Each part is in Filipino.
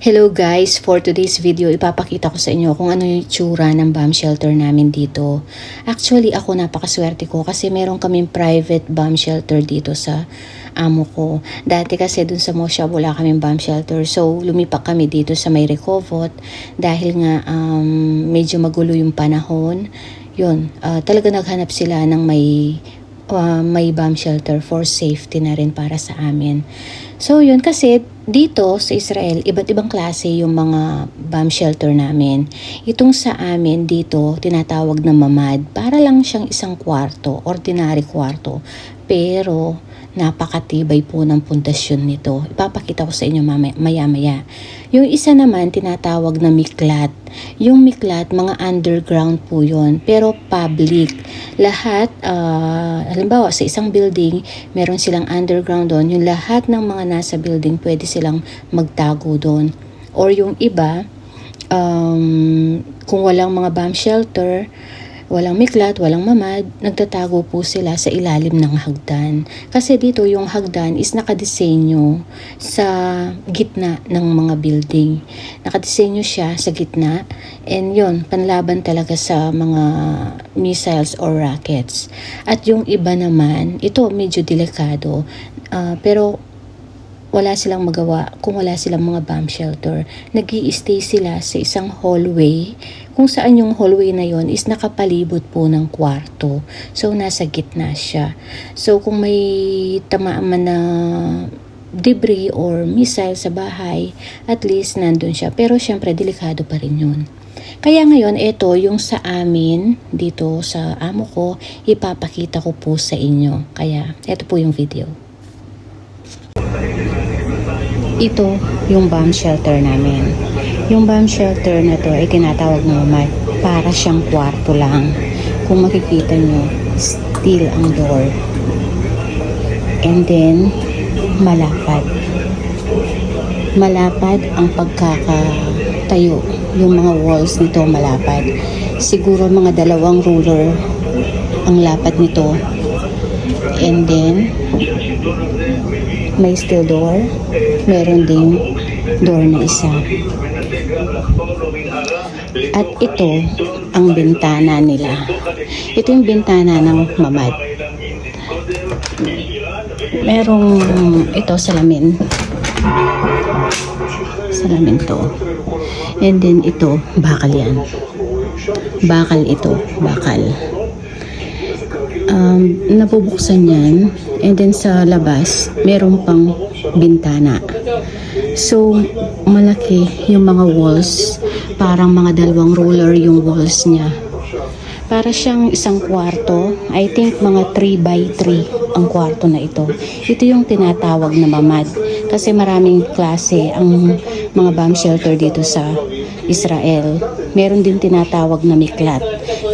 Hello guys, for today's video ipapakita ko sa inyo kung ano yung tsura ng bomb shelter namin dito. Actually ako napakaswerte ko kasi meron kaming private bomb shelter dito sa amo ko. Dati kasi dun sa Mosha wala kaming bomb shelter so lumipak kami dito sa may Recovot dahil nga um, medyo magulo yung panahon. Yun, ah, talaga naghanap sila ng may uh, may bomb shelter for safety na rin para sa amin. So yun kasi dito sa Israel, iba't ibang klase yung mga bomb shelter namin. Itong sa amin dito, tinatawag na mamad. Para lang siyang isang kwarto, ordinary kwarto. Pero napakatibay po ng pundasyon nito. Ipapakita ko sa inyo maya-maya. Yung isa naman, tinatawag na miklat. Yung miklat, mga underground po yon pero public. Lahat, ah, halimbawa sa isang building, meron silang underground doon. Yung lahat ng mga nasa building, pwede silang magtago doon. Or yung iba, um, kung walang mga bomb shelter, walang miklat, walang mamad, nagtatago po sila sa ilalim ng hagdan. Kasi dito yung hagdan is nakadesenyo sa gitna ng mga building. Nakadesenyo siya sa gitna and yon panlaban talaga sa mga missiles or rockets. At yung iba naman, ito medyo delikado, ah, pero wala silang magawa kung wala silang mga bomb shelter. nag stay sila sa isang hallway kung saan yung hallway na yon is nakapalibot po ng kwarto. So, nasa gitna siya. So, kung may tamaan man na debris or missile sa bahay, at least nandun siya. Pero, syempre, delikado pa rin yun. Kaya ngayon, ito yung sa amin, dito sa amo ko, ipapakita ko po sa inyo. Kaya, ito po yung video. Ito yung bomb shelter namin. Yung bomb shelter na to ay tinatawag na mamad para siyang kwarto lang. Kung makikita nyo, steel ang door. And then, malapad. Malapad ang pagkakatayo. Yung mga walls nito malapad. Siguro mga dalawang ruler ang lapad nito. And then, may steel door. Meron ding door na isa. At ito ang bintana nila. Ito yung bintana ng mamad. Merong ito salamin. Salamin to. And then ito, bakal yan. Bakal ito, bakal. Um, nabubuksan yan. And then sa labas, meron pang bintana. So, malaki yung mga walls. Parang mga dalawang roller yung walls niya. Para siyang isang kwarto. I think mga 3 by 3 ang kwarto na ito. Ito yung tinatawag na mamad. Kasi maraming klase ang mga bomb shelter dito sa Israel. Meron din tinatawag na miklat.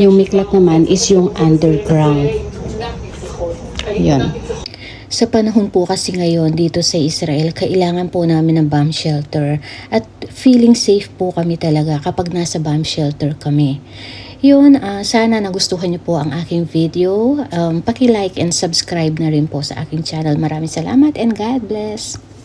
Yung miklat naman is yung underground. Yun. Sa panahon po kasi ngayon dito sa Israel, kailangan po namin ng bomb shelter at feeling safe po kami talaga kapag nasa bomb shelter kami. Yun, ah, sana nagustuhan niyo po ang aking video. Um, paki-like and subscribe na rin po sa aking channel. Maraming salamat and God bless!